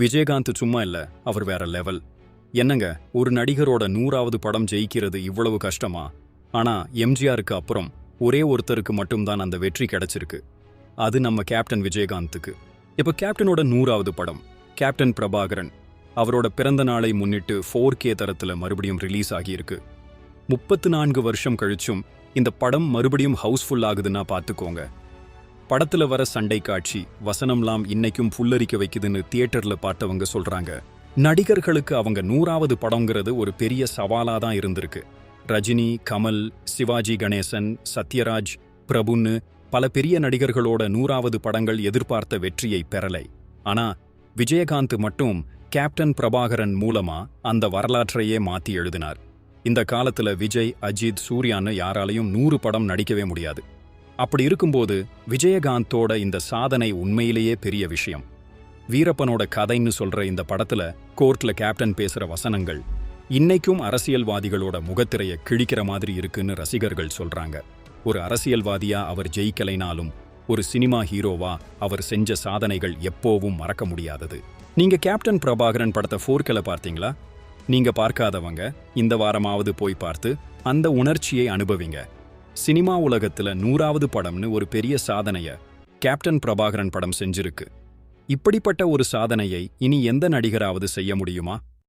விஜயகாந்த் சும்மா இல்ல அவர் வேற லெவல் என்னங்க ஒரு நடிகரோட நூறாவது படம் ஜெயிக்கிறது இவ்வளவு கஷ்டமா? ஆனா எம்ஜிஆருக்கு அப்புறம் ஒரே ஒருத்தருக்கு மட்டும்தான் அந்த வெற்றி கிடைச்சிருக்கு. அது நம்ம கேப்டன் விஜயகாந்துக்கு. இப்ப கேப்டனோட நூறாவது படம் கேப்டன் பிரபாகரன். அவரோட பிறந்த நாளை முன்னிட்டு ஃபோர் கே தரத்துல மறுபடியும் ரிலீஸ் ஆகியிருக்கு. முப்பத்து நான்கு வருஷம் கழிச்சும் இந்த படம் மறுபடியும் ஹவுஸ்ஃபுல் ஆகுதுன்னா பார்த்துக்கோங்க படத்துல வர சண்டை காட்சி வசனம்லாம் இன்னைக்கும் புல்லரிக்க வைக்குதுன்னு தியேட்டர்ல பார்த்தவங்க சொல்றாங்க. நடிகர்களுக்கு அவங்க நூறாவது படங்கிறது ஒரு பெரிய சவாலா தான் இருந்திருக்கு. ரஜினி கமல் சிவாஜி கணேசன் சத்யராஜ் பிரபுன்னு பல பெரிய நடிகர்களோட நூறாவது படங்கள் எதிர்பார்த்த வெற்றியை பெறலை. ஆனா விஜயகாந்த் மட்டும் கேப்டன் பிரபாகரன் மூலமா அந்த வரலாற்றையே மாத்தி எழுதினார். இந்த காலத்துல விஜய் அஜித் சூர்யான்னு யாராலையும் நூறு படம் நடிக்கவே முடியாது. அப்படி இருக்கும்போது விஜயகாந்தோட இந்த சாதனை உண்மையிலேயே பெரிய விஷயம். வீரப்பனோட கதைன்னு சொல்ற இந்த படத்துல கோர்ட்ல கேப்டன் பேசுற வசனங்கள் இன்னைக்கும் அரசியல்வாதிகளோட முகத்திரைய கிழிக்கிற மாதிரி இருக்குன்னு ரசிகர்கள் சொல்றாங்க. ஒரு அரசியல்வாதியா அவர் ஜெயிக்கலைனாலும் ஒரு சினிமா ஹீரோவா அவர் செஞ்ச சாதனைகள் எப்போவும் மறக்க முடியாதது. நீங்க கேப்டன் பிரபாகரன் படத்தை ஃபோர்க்கில் பார்த்தீங்களா? நீங்க பார்க்காதவங்க இந்த வாரமாவது போய் பார்த்து அந்த உணர்ச்சியை அனுபவிங்க. சினிமா உலகத்துல நூறாவது படம்னு ஒரு பெரிய சாதனைய கேப்டன் பிரபாகரன் படம் செஞ்சிருக்கு. இப்படிப்பட்ட ஒரு சாதனையை இனி எந்த நடிகராவது செய்ய முடியுமா?